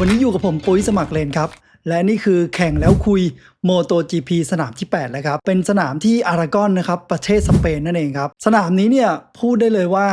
วันนี้อยู่กับผมปุ้ยสมัครเลนครับ และนี่คือแข่งแล้วคุย Moto GP สนามที่ 8 แล้วครับ เป็นสนามที่อารากอนนะครับ ประเทศสเปนนั่นเองครับ สนามนี้เนี่ยพูดได้เลยว่า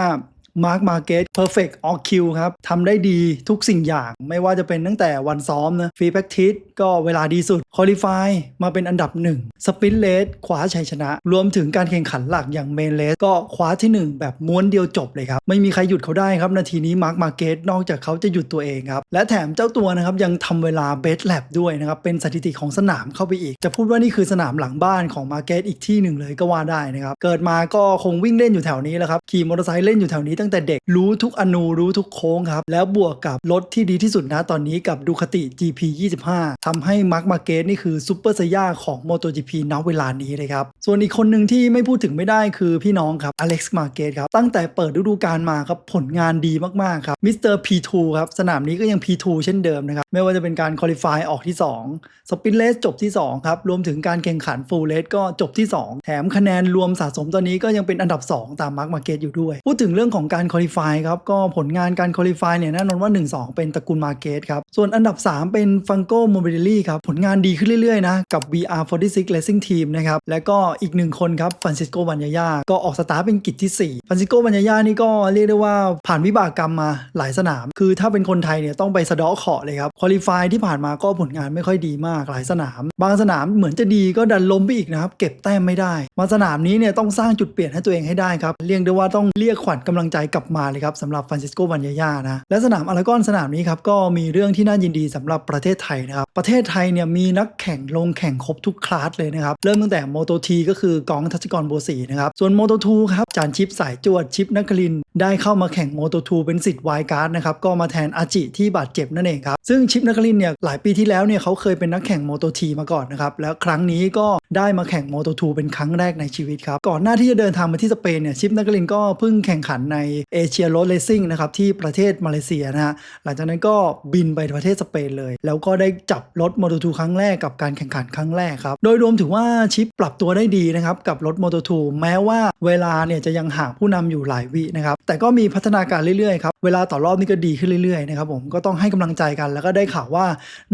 มาร์คมาเก็ตเพอร์เฟกต์ออคิวครับทำได้ดีทุกสิ่งอย่าง ไม่ว่าจะเป็นตั้งแต่วันซ้อมนะฟรีแ a คทิสก็เวลาดีสุดคอลี่ฟายมาเป็นอันดับหนึ่งสปินเลสคว้าชัยชนะ รวมถึงการแข่งขันหลักอย่างเมนเลสก็คว้าที่ 1 แบบม้วนเดียวจบเลยครับ ไม่มีใครหยุดเขาได้ครับ นาทีนี้มาร์คมาเก็ตนอกจากเขาจะหยุดตัวเองครับ และแถมเจ้าตัวนะครับ ยังทำเวลาเบสแลบด้วยนะครับ เป็นสถิติของสนามเข้าไปอีก จะพูดว่านี่คือสนามหลังบ้านของมาเก็ตอีกที่หนึ่งเลยก็ว่าได้นะครับเกิดมาก็คงวิ่งเล่นอยู่แถวนี้แหละครับขี่มอเตอร์ไซค์เล่นอยู่แถวนี้ตั้ง้งแต่เด็กรู้ทุกอนูรู้ทุกโค้งครับ แล้วบวกกับรถที่ดีที่สุดนะตอนนี้กับดูคติ GP 25ทำให้มาร์คมาเกตนี่คือซูเปอร์ไซย่าของ MotoGP ณเวลานี้เลยครับ ส่วนอีกคนหนึ่งที่ไม่พูดถึงไม่ได้คือพี่น้องครับอเล็กซ์มาเกตครับ ตั้งแต่เปิดฤดูกาลมาครับ ผลงานดีมาก ๆ ครับมิสเตอร์ P2 ครับ สนามนี้ก็ยัง P2 เช่นเดิมนะครับ ไม่ว่าจะเป็นการคอลี่ฟายออกที่ 2 สปินเลสจบที่ 2 ครับ รวมถึงการแข่งขันฟูลเลสก็จบที่ 2 แถมคะแนนรวมสะสมตอนนี้ก็ยังเป็นอันดับ 2 ตามมาร์คมาเก็ตอยู่ด้วย พูดถึงเรื่องของการคอลี่ฟายครับ ก็ผลงานการคอลี่ฟายเนี่ยแน่นอนว่า 1-2 เป็นตระกูลมาเก็ตครับ ส่วนอันดับ 3 เป็นฟังโกโมบิลี่ครับ ผลงานดีขึ้นเรื่อยๆนะกับ VR46 Racing Team นะครับแล้วก็อีกหนึ่งคนครับฟรานซิสโกวันยายาก็ออกสตาร์เป็นกิจที่4ฟรานซิสโกวันยายานี่ก็เรียกได้ว่าผ่านวิบากกรรมมาหลายสนาม คือถ้าเป็นคนไทยเนี่ยต้องไปสะเดาะเคาะเลยครับอลี่ฟายที่ผ่านมาก็ผลงานไม่ค่อยดีมากหลายสนาม บางสนามเหมือนจะดีก็ดันล้มไปอีกนะครับ เก็บแต้มไม่ได้ มาสนามนี้เนี่ยต้องสร้างจุดเปลี่ยนให้ตัวเองให้ได้ครับ เรียกได้ว่าต้องเรียกขวัญกำลังใจกลับมาเลยครับสำหรับฟรานซิสโกวันยายานะและสนามอารากอนสนามนี้ครับก็มีเรื่องที่น่ายินดีสำหรับประเทศไทยนะครับประเทศไทยเนี่ยมีนักแข่งลงแข่งครบทุกคลาสเลยนะครับเริ่มตั้งแต่โมโตทีก็คือกองทัชกรโบวสีนะครับส่วนโมโตทูครับจานชิปสายจวดชิปนักคลิน ได้เข้ามาแข่งโมโตทูเป็นสิทธิ์ไวการ์ดนะครับก็มาแทนอาจิที่บาดเจ็บนั่นเองครับซึ่งชชิปนักลินเนี่ยหลายปีที่แล้วเนี่ยเขาเคยเป็นนักแข่งโมโตทีมาก่อนนะครับ แล้วครั้งนี้ก็ได้มาแข่งโมโตทูเป็นครั้งแรกในชีวิตครับ ก่อนหน้าที่จะเดินทางมาที่สเปนเนี่ยชิปนักลินก็เพิ่งแข่งขันในเอเชียโรดเลสซิ่งนะครับที่ประเทศมาเลเซียนะฮะหลังจากนั้นก็บินไปประเทศสเปนเลย แล้วก็ได้จับรถโมโตทูครั้งแรกกับการแข่งขันครั้งแรกครับโดยรวมถือว่าชิปปรับตัวได้ดีนะครับกับรถโมโตทูแม้ว่าเวลาเนี่ยจะยังห่างผู้นำอยู่หลายวินะครับ แต่ก็มีพัฒนาการเรื่อยๆครับ เวลาต่อรอบนี่ก็ดีขึ้นเรื่อยๆนะครับผมก็ต้องให้กำลังใจกัน แล้วก็ได้ข่าวว่า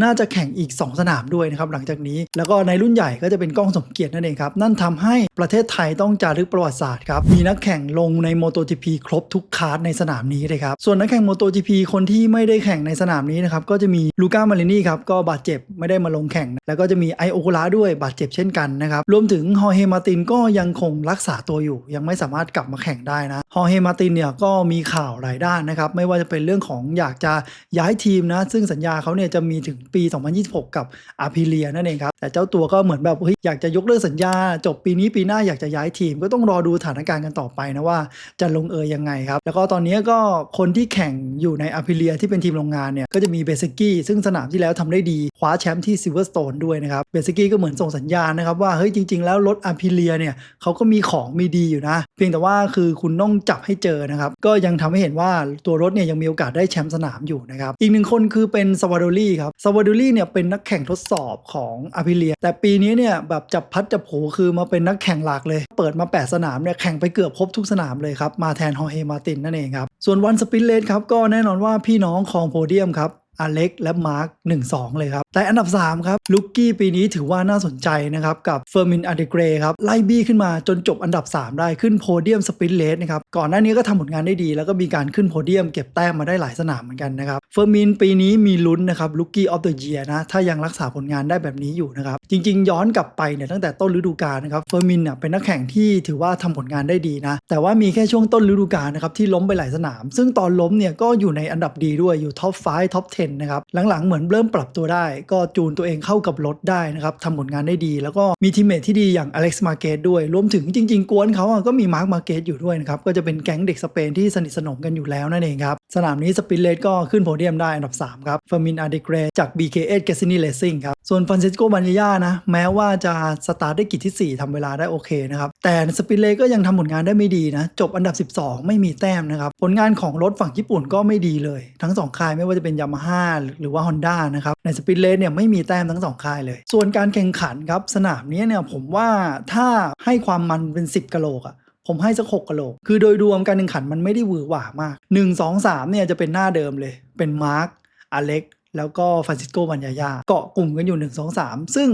น่าจะแข่งอีก 2 สนามด้วยนะครับหลังจากนี้ แล้วก็ในรุ่นใหญ่ก็จะเป็นกล้องสมเกียรตินั่นเองครับ นั่นทำให้ประเทศไทยต้องจารึกประวัติศาสตร์ครับ มีนักแข่งลงใน MotoGP ครบทุกคาร์ดในสนามนี้เลยครับ ส่วนนักแข่ง MotoGP คนที่ไม่ได้แข่งในสนามนี้นะครับก็จะมีลูก้ามารินีครับก็บาดเจ็บไม่ได้มาลงแข่ง แล้วก็จะมีไอโอคุระด้วยบาดเจ็บเช่นกันนะครับรวมถึงฮอเฮมาตินก็ยังคงรักษาตัวอยู่ ยังไม่สามารถกลับมาแข่งได้นะฮอเฮมาตินเนี่ยก็มีข่าวหลายด้านนะครับ ไม่ว่าจะเป็นเรื่องของอยากจะย้ายทีมนะ ซึ่งสัญญาเขาเนี่ยจะมีถึงปี 2026 กับอาพิเลียนั่นเองครับแต่เจ้าตัวก็เหมือนแบบเฮ้ยอยากจะยกเลิกสัญญา จบปีนี้ปีหน้าอยากจะย้ายทีม ก็ต้องรอดูสถานการณ์กันต่อไปนะว่าจะลงเอยยังไงครับ แล้วก็ตอนนี้ก็คนที่แข่งอยู่ในอาพิเลียที่เป็นทีมโรงงานเนี่ยก็จะมีเบสกี้ซึ่งสนามที่แล้วทำได้ดีคว้าแชมป์ที่ซิลเวอร์สโตนด้วยนะครับเบสกี้ก็เหมือนส่งสัญญาณนะครับว่าเฮ้ยจริง ๆ แล้วรถอาพิเลียเนี่ยเขาก็มีของมีดีอยู่นะ เพียงแต่ว่าคือคุณต้องจับให้เจอนะครับก็ยังทำให้เห็นว่าตัวรถเนี่ยยังมีโอกาสได้แชมป์สนามอยู่นะครับอีกหนึ่งคนคือเป็นซาวาโดลี่ครับซาวาโดลี่เนี่ยเป็นนักแข่งทดสอบของอาพิเลีย แต่ปีนี้เนี่ยแบบจับพัดจับผูคือมาเป็นนักแข่งหลักเลย เปิดมา 8 สนามเนี่ยแข่งไปเกือบครบทุกสนามเลยครับมาแทนฮอเฮมาตินนั่นเองครับส่วนวันสปินเลสครับก็แน่นอนว่าพี่น้องของโพเดียมครับ อเล็กและมาร์ค1-2เลยครับ แต่อันดับ 3 ครับลุกกี้ปีนี้ถือว่าน่าสนใจนะครับ กับเฟอร์มินอเดเกรครับ ไล่บี้ขึ้นมาจนจบอันดับ 3 ได้ขึ้นโพเดียมสปินเลสนะครับ ก่อนหน้านี้ก็ทำผลงานได้ดี แล้วก็มีการขึ้นโพเดียมเก็บแต้มมาได้หลายสนามเหมือนกันนะครับ เฟอร์มินปีนี้มีลุ้นนะครับลุกกี้ออฟเดอะเยียนะ ถ้ายังรักษาผลงานได้แบบนี้อยู่นะครับ จริง ๆ ย้อนกลับไปเนี่ยตั้งแต่ต้นฤดูกาลนะครับเฟอร์มินเนี่ยเป็นนักแข่งที่ถือว่าทำผลงานได้ดีนะแต่ว่ามีแค่ช่วงต้นฤดูกาลนะครับที่ล้มไปหลายสนาม ซึ่งตอนล้มเนี่ยก็อยู่ในอันดับดีด้วยอยู่ท็อป5ท็อป10นะครับ หลังๆ เหมือนเริ่มปรับตัวได้ ก็จูนตัวเองเข้ากับรถได้นะครับทำผลงานได้ดี แล้วก็มีทีมเมทที่ดีอย่างอเล็กซ์มาเกตด้วย รวมถึงจริง ๆ กวนเขาก็มีมาร์คมาเกตอยู่ด้วยนะครับ ก็จะเป็นแก๊งเด็กสเปนที่สนิทสนมกันอยู่แล้วนั่นเองครับ สนามนี้สปินเลสก็ขึ้นโพเดียมได้อันดับ 3 ครับเฟอร์มินอาร์เดเกรจาก BKS g a s i n i Racing ครับ ส่วนฟรานซิสโกบานยานะ แม้ว่าจะสตาร์ทได้กิจที่ 4ทำเวลาได้โอเคนะครับ แต่สปิเลก็ยังทำผลงานได้ไม่ดีนะ จบอันดับ 12 ไม่มีแต้มนะครับ ผลงานของรถฝั่งญี่ปุ่นก็ไม่ดีเลย ทั้ง 2 ค่ายไม่ว่าจะเป็นยามาฮ่าหรือว่า Honda นะครับ ในสปิเลเนี่ยไม่มีแต้มทั้ง 2 ค่ายเลย ส่วนการแข่งขันครับ สนามนี้เนี่ยผมว่าถ้าให้ความมันเป็น 10กะโหลกอะผมให้สักหกกะโหลก คือโดยรวมการแข่งขันมันไม่ได้หวือหวามาก 1 2 3เนี่ยจะเป็นหน้าเดิมเลย เป็นมาร์คอเล็กแล้วก็ฟรานซิสโกวันยายาเกาะกลุ่มกันอยู่ 1 2 3 ซึ่ง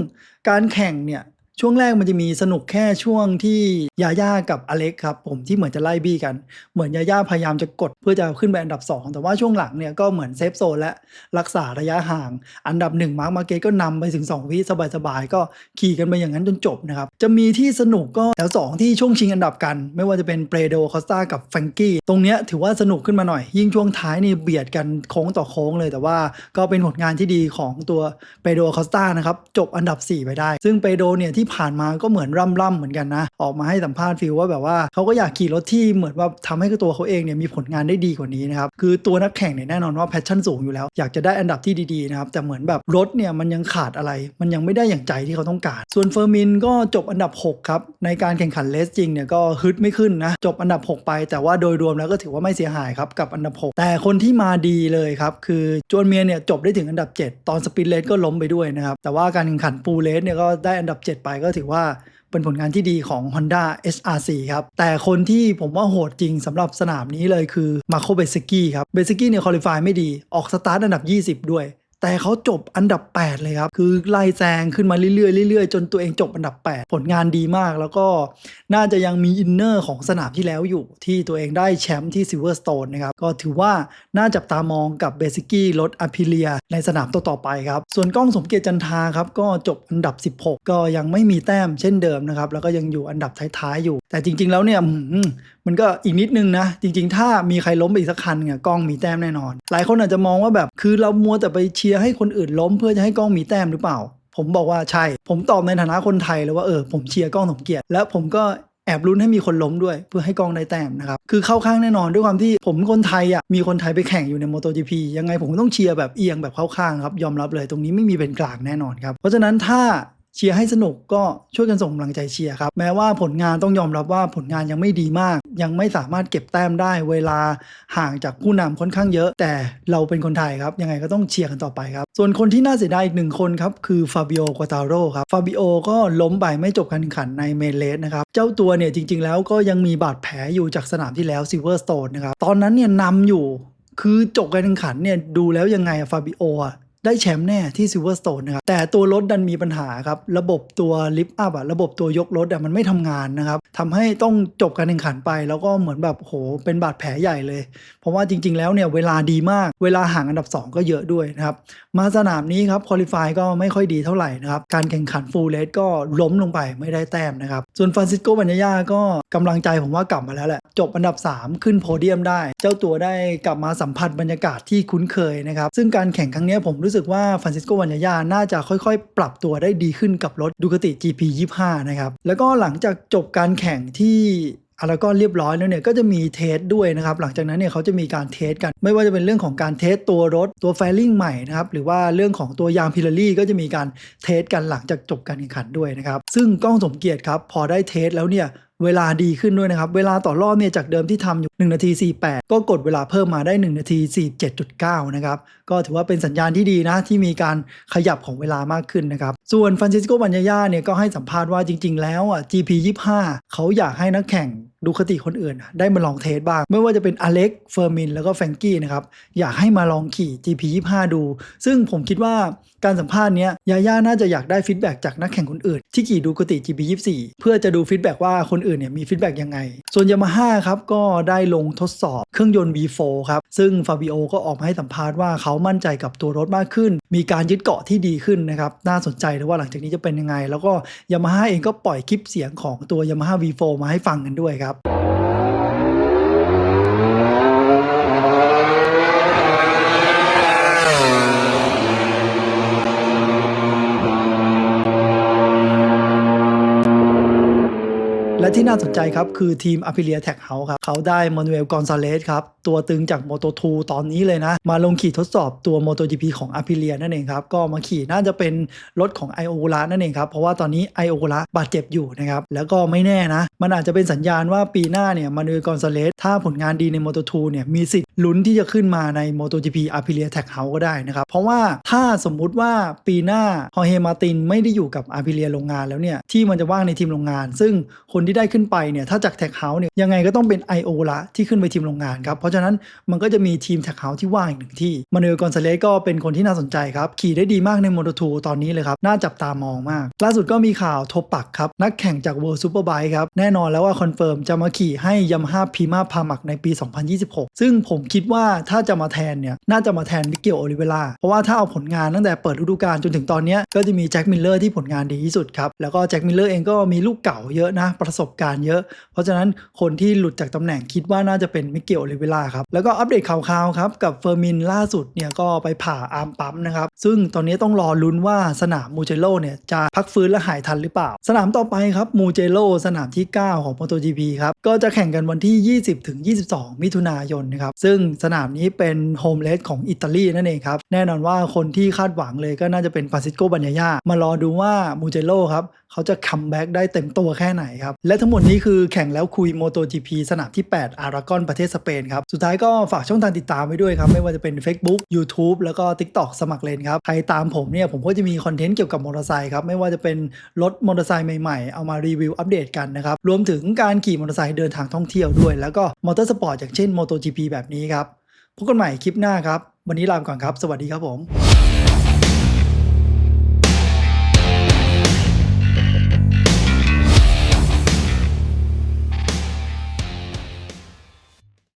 การแข่งเนี่ย ช่วงแรกมันจะมีสนุกแค่ช่วงที่ยาย่ากับอเล็กครับผมที่เหมือนจะไล่บี้กัน เหมือนยาย่าพยายามจะกดเพื่อจะขึ้นไปอันดับ 2 แต่ว่าช่วงหลังเนี่ยก็เหมือนเซฟโซนและรักษาระยะห่าง อันดับ1มาร์คมาเกตก็นำไปถึง 2 วิสบายๆ ก็ขี่กันไปอย่างนั้นจนจบนะครับ จะมีที่สนุกก็แถว2ที่ช่วงชิงอันดับกัน ไม่ว่าจะเป็นเปโดคอสตากับแฟงกี้ตรงเนี้ยถือว่าสนุกขึ้นมาหน่อย ยิ่งช่วงท้ายนี่เบียดกันโค้งต่อโค้งเลย แต่ว่าก็เป็นผลงานที่ดีของตัวเปโดคอสตานะครับจบอันดับ 4 ไปได้ ซึ่งเปโดเนี่ยที่ผ่านมาก็เหมือนร่ำๆเหมือนกันนะ ออกมาให้สัมภาษณ์ฟิลว่าแบบว่าเขาก็อยากขี่รถที่เหมือนว่าทำให้ตัวเขาเองเนี่ยมีผลงานได้ดีกว่านี้นะครับคือตัวนักแข่งเนี่ยแน่นอนว่าแพชชั่นสูงอยู่แล้ว อยากจะได้อันดับที่ดีๆนะครับแต่เหมือนแบบรถเนี่ยมันยังขาดอะไร มันยังไม่ได้อย่างใจที่เขาต้องการ ส่วนเฟอร์มินก็จบอันดับ 6 ครับ ในการแข่งขันเลสจริงเนี่ยก็ฮึดไม่ขึ้นนะ จบอันดับ 6 ไป แต่ว่าโดยรวมแล้วก็ถือว่าไม่เสียหายครับกับอันดับ 6 แต่คนที่มาดีเลยครับ คือจวนเมียเนี่ยจบได้ถึงอันดับ 7 ตอนสปินเลสก็ล้มไปด้วยนะครับแต่ว่าการแข่งขันปูเลสเนี่ยก็ได้อันดับ 7 ไปก็ถือว่าเป็นผลงานที่ดีของ Honda SRC ครับ แต่คนที่ผมว่าโหดจริงสำหรับสนามนี้เลยคือมาโคเบสกี้ครับ เบสกี้เนี่ยคอลิฟายไม่ดีออกสตาร์ทอันดับ 20 ด้วย แต่เขาจบอันดับ 8 เลยครับ คือไล่แซงขึ้นมาเรื่อยๆเรื่อยๆ จนตัวเองจบอันดับ 8 ผลงานดีมาก แล้วก็น่าจะยังมีอินเนอร์ของสนามที่แล้วอยู่ ที่ตัวเองได้แชมป์ที่ซิลเวอร์สโตนนะครับ ก็ถือว่าน่าจับตามองกับเบสิกี้รถอพิเลีย ในสนามต่อๆไปครับ ส่วนกล้องสมเกียรติจันทาครับ ก็จบอันดับ 16 ก็ยังไม่มีแต้มเช่นเดิมนะครับแล้วก็ยังอยู่อันดับท้ายๆอยู่ แต่จริง ๆแล้วเนี่ย มันก็อีกนิดนึงนะ จริง ๆ ถ้ามีใครล้มไปอีกสักคันเนี่ยกล้องมีแต้มแน่นอน หลายคนอาจจะมองว่าแบบคือเรามัวแต่ไปเชียร์ให้คนอื่นล้มเพื่อจะให้กล้องมีแต้มหรือเปล่า ผมบอกว่าใช่ ผมตอบในฐานะคนไทยเลยว่าเออผมเชียร์กล้องสมเกียรติแล้วผมก็แอบลุ้นให้มีคนล้มด้วยเพื่อให้กล้องได้แต้มนะครับ คือเข้าข้างแน่นอนด้วยความที่ผมคนไทยอะมีคนไทยไปแข่งอยู่ใน MotoGP ยังไงผมก็ต้องเชียร์แบบเอียงแบบเข้าข้างครับ ยอมรับเลยตรงนี้ไม่มีเป็นกลางแน่นอนครับ เพราะฉะนั้นถ้า เชียร์ให้สนุกก็ช่วยกันส่งกำลังใจเชียร์ครับ แม้ว่าผลงานต้องยอมรับว่าผลงานยังไม่ดีมาก ยังไม่สามารถเก็บแต้มได้เวลาห่างจากผู้นำค่อนข้างเยอะ แต่เราเป็นคนไทยครับ ยังไงก็ต้องเชียร์กันต่อไปครับ ส่วนคนที่น่าเสียดายอีกหนึ่งคนครับ คือฟาบิโอกัวตาโรครับฟาบิโอก็ล้มไปไม่จบการแข่งขันในเมนเลสนะครับ เจ้าตัวเนี่ยจริง ๆ แล้วก็ยังมีบาดแผลอยู่จากสนามที่แล้วซิลเวอร์สโตนนะครับตอนนั้นเนี่ยนำอยู่คือจบการแข่งขันเนี่ยดูแล้วยังไงฟาบิโออะ ได้แชมป์แน่ที่ซิลเวอร์สโตนนะครับแต่ตัวรถดันมีปัญหาครับระบบตัวลิฟต์อัพอะระบบตัวยกรถอะมันไม่ทำงานนะครับทำให้ต้องจบการแข่งขันไป แล้วก็เหมือนแบบโหเป็นบาดแผลใหญ่เลย เพราะว่าจริง ๆ แล้วเนี่ยเวลาดีมากเวลาห่างอันดับ 2 ก็เยอะด้วยนะครับมาสนามนี้ครับคอลิฟายก็ไม่ค่อยดีเท่าไหร่นะครับการแข่งขันฟูลเลสก็ล้มลงไปไม่ได้แต้มนะครับส่วนฟรานซิสโกบัญญาก็กำลังใจผมว่ากลับมาแล้วแหละจบอันดับ 3 ขึ้นโพเดียมได้ เจ้าตัวได้กลับมาสัมผัสบรรยากาศที่คุ้นเคยนะครับซึ่งการแข่งครั้งนี้ผมรู้สึกว่าฟรานซิสโกบัญญาน่าจะค่อยๆ ปรับตัวได้ดีขึ้นกับรถดูคติ GP 25นะครับ แล้วก็หลังจากจบการแข่งที่อาแล้วก็เรียบร้อยแล้วเนี่ยก็จะมีเทสด้วยนะครับ หลังจากนั้นเนี่ยเขาจะมีการเทสกัน ไม่ว่าจะเป็นเรื่องของการเทสตัวรถตัวแฟลิ่งใหม่นะครับ หรือว่าเรื่องของตัวยางพิลารี่ก็จะมีการเทสกันหลังจากจบการแข่งขันด้วยนะครับ ซึ่งกล้องสมเกียรติครับ พอได้เทสแล้วเนี่ย เวลาดีขึ้นด้วยนะครับ เวลาต่อรอบเนี่ยจากเดิมที่ทำอยู่ 1 นาที 48 ก็กดเวลาเพิ่มมาได้ 1 นาที 47.9 นะครับ ก็ถือว่าเป็นสัญญาณที่ดีนะที่มีการขยับของเวลามากขึ้นนะครับ ส่วนฟรานซิสโกบัญญาเนี่ยก็ให้สัมภาษณ์ว่าจริง ๆ แล้วอะ GP 25เขาอยากให้นักแข่งดูคติคนอื่น ได้มาลองเทสบ้าง ไม่ว่าจะเป็นอเล็กเฟอร์มินแล้วก็แฟงกี้นะครับ อยากให้มาลองขี่ GP 25ดู ซึ่งผมคิดว่าการสัมภาษณ์เนี้ยยาย่าน่าจะอยากได้ฟีดแบ็กจากนักแข่งคนอื่น ที่ขี่ดูคติ GP 24เพื่อจะดูฟีดแบ็กว่าคนอื่นเนี่ยมีฟีดแบ็กยังไง ส่วนยามาฮ่าครับก็ได้ลงทดสอบ เครื่องยนต์ V4 ครับ ซึ่งฟาบิโอก็ออกมาให้สัมภาษณ์ว่าเขามั่นใจกับตัวรถมากขึ้น มีการยึดเกาะที่ดีขึ้นนะครับ น่าสนใจเลยว่าหลังจากนี้จะเป็นยังไง แล้วก็ยามาฮ่าเองก็ปล่อยคลิปเสียงของตัวยามาฮ่า V4 มาให้ฟังกันด้วยครับ ที่น่าสนใจครับ คือทีม a p i l i a Tech House ครับ เขาได้มอนูเอลกอนซาเลสครับ ตัวตึงจาก Moto 2 ตอนนี้เลยนะ มาลงขี่ทดสอบตัว MotoGP ของ a p i l i a นั่นเองครับ ก็มาขี่น่าจะเป็นรถของ i o ล a นั่นเองครับ เพราะว่าตอนนี้ i o ล a บาดเจ็บอยู่นะครับ แล้วก็ไม่แน่นะ มันอาจจะเป็นสัญญาณว่าปีหน้าเนี่ยมานูเอลกอนซาเลสถ้าผลงานดีใน Moto 2 เนี่ยมีสิทธิ์ลุ้นที่จะขึ้นมาใน MotoGP a p i l i a Tech House ก็ได้นะครับเพราะว่าถ้าสมมุติว่าปีหน้าฮอเฮมาตินไม่ได้อยู่กับ a p i l i a โรงงานแล้วเนี่ยที่มันจะว่างในทีมโรงงาน ซึ่งคนที่ได้ขึ้นไปเนี่ยถ้าจาก Tech House เนี่ยยังไงก็ต้องเป็น i o ละที่ขึ้นไปทีมโรงงานครับเพราะฉะะนั้นมันก็จะมีทีมแท็กเฮาส์ที่ว่างอีกหนึ่งที่มานูเนลกอนซาเลสก็เป็นคนที่น่าสนใจครับ ขี่ได้ดีมากในโมโต2ตอนนี้เลยครับ น่าจับตามองมาก ล่าสุดก็มีข่าวโทปักครับ นักแข่งจาก World Superbike ครับ แน่นอนแล้วว่าคอนเฟิร์มจะมาขี่ให้ยามาฮ่าพีมาพามักในปี 2026 ซึ่งผมคิดว่าถ้าจะมาแทนเนี่ยน่าจะมาแทนมิเกลโอลิเวล่าเพราะว่าถ้าเอาผลงานตั้งแต่เปิดฤดูกาลจนถึงตอนนี้ก็จะมีแจ็คมิลเลอร์ที่ผลงานดีที่สุดครับแล้วก็แจ็คมิลเลอร์เองก็มีลูกเก่าเยอะนะประสบการณ์เยอะ เพราะฉะนั้นคนที่หลุดจากตำแหน่งคิดว่าน่าจะเป็นมิเกลโอลิเวล่าครับ แล้วก็อัปเดตข่าวๆครับกับเฟอร์มินล่าสุดเนี่ยก็ไปผ่าอาร์มปั๊มนะครับซึ่งตอนนี้ต้องรอลุ้นว่าสนามมูเจโ o เนี่ยจะพักฟื้นและหายทันหรือเปล่า สนามต่อไปครับมูเจโ o สนามที่ 9 ของ MotoGP ครับก็จะแข่งกันวันที่ 20ถึง22 มิถุนายนนะครับซึ่งสนามนี้เป็นโฮมเลสของอิตาลีนั่นเองครับแน่นอนว่าคนที่คาดหวังเลยก็น่าจะเป็นฟาซิโกบัญญามารอดูว่ามูเจโ o ครับเขาจะคัมแบ็กได้เต็มตัวแค่ไหนครับ และทั้งหมดนี้คือแข่งแล้วคุย MotoGP สนามที่ 8 อารากอนประเทศสเปนครับสุดท้ายก็ฝากช่องทางติดตามไว้ด้วยครับ ไม่ว่าจะเป็น Facebook YouTube แล้วก็ TikTok สมัครเลนครับ ใครตามผมเนี่ยผมก็จะมีคอนเทนต์เกี่ยวกับมอเตอร์ไซค์ครับ ไม่ว่าจะเป็นรถมอเตอร์ไซค์ใหม่ๆ เอามารีวิวอัปเดตกันนะครับ รวมถึงการขี่มอเตอร์ไซค์เดินทางท่องเที่ยวด้วย แล้วก็มอเตอร์สปอร์ตอย่างเช่น MotoGP แบบนี้ครับพบกันใหม่คลิปหน้าครับ วันนี้ลาไปก่อนครับ สวัสดีครับผม